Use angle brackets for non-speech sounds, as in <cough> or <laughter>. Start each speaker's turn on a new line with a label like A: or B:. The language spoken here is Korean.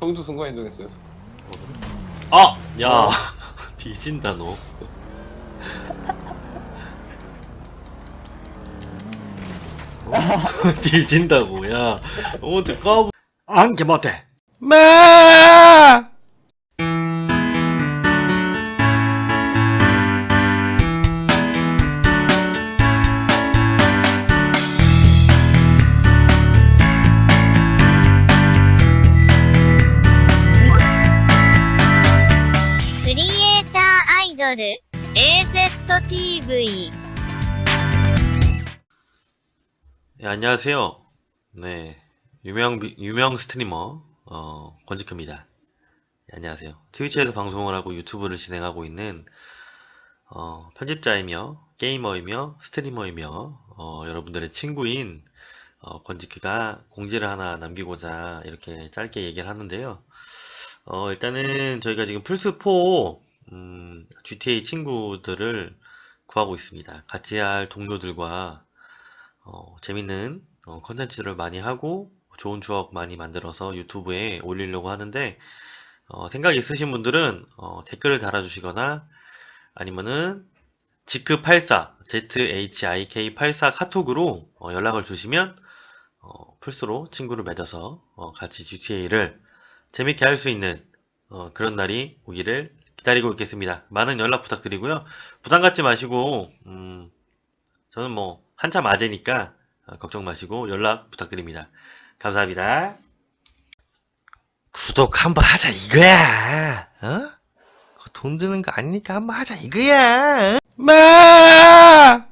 A: 형도 순간이동했어요.
B: 아! 야! <laughs> 뒤진다, 너. 어? <laughs> 뒤진다고, 야. 어떻게 까부. 안 개 못해. 마!
C: 채널 AZTV
B: 네, 안녕하세요. 네, 유명 유명 스트리머 어, 권지크입니다. 네, 안녕하세요. 트위치에서 방송을 하고 유튜브를 진행하고 있는 어, 편집자이며 게이머이며 스트리머이며 어, 여러분들의 친구인 어, 권지크가 공지를 하나 남기고자 이렇게 짧게 얘기를 하는데요. 어, 일단은 저희가 지금 플스4 음, GTA 친구들을 구하고 있습니다. 같이 할 동료들과 어, 재밌는 어, 컨텐츠를 많이 하고 좋은 추억 많이 만들어서 유튜브에 올리려고 하는데 어, 생각 있으신 분들은 어, 댓글을 달아주시거나 아니면은 지크84 ZHIK84 카톡으로 어, 연락을 주시면 어, 플스로 친구를 맺어서 어, 같이 GTA를 재밌게 할 수 있는 어, 그런 날이 오기를 기다리고 있겠습니다. 많은 연락 부탁드리고요. 부담 갖지 마시고 음, 저는 뭐 한참 아재니까 어, 걱정 마시고 연락 부탁드립니다. 감사합니다. 구독 한번 하자 이거야. 어? 돈 드는 거 아니니까 한번 하자 이거야. 마!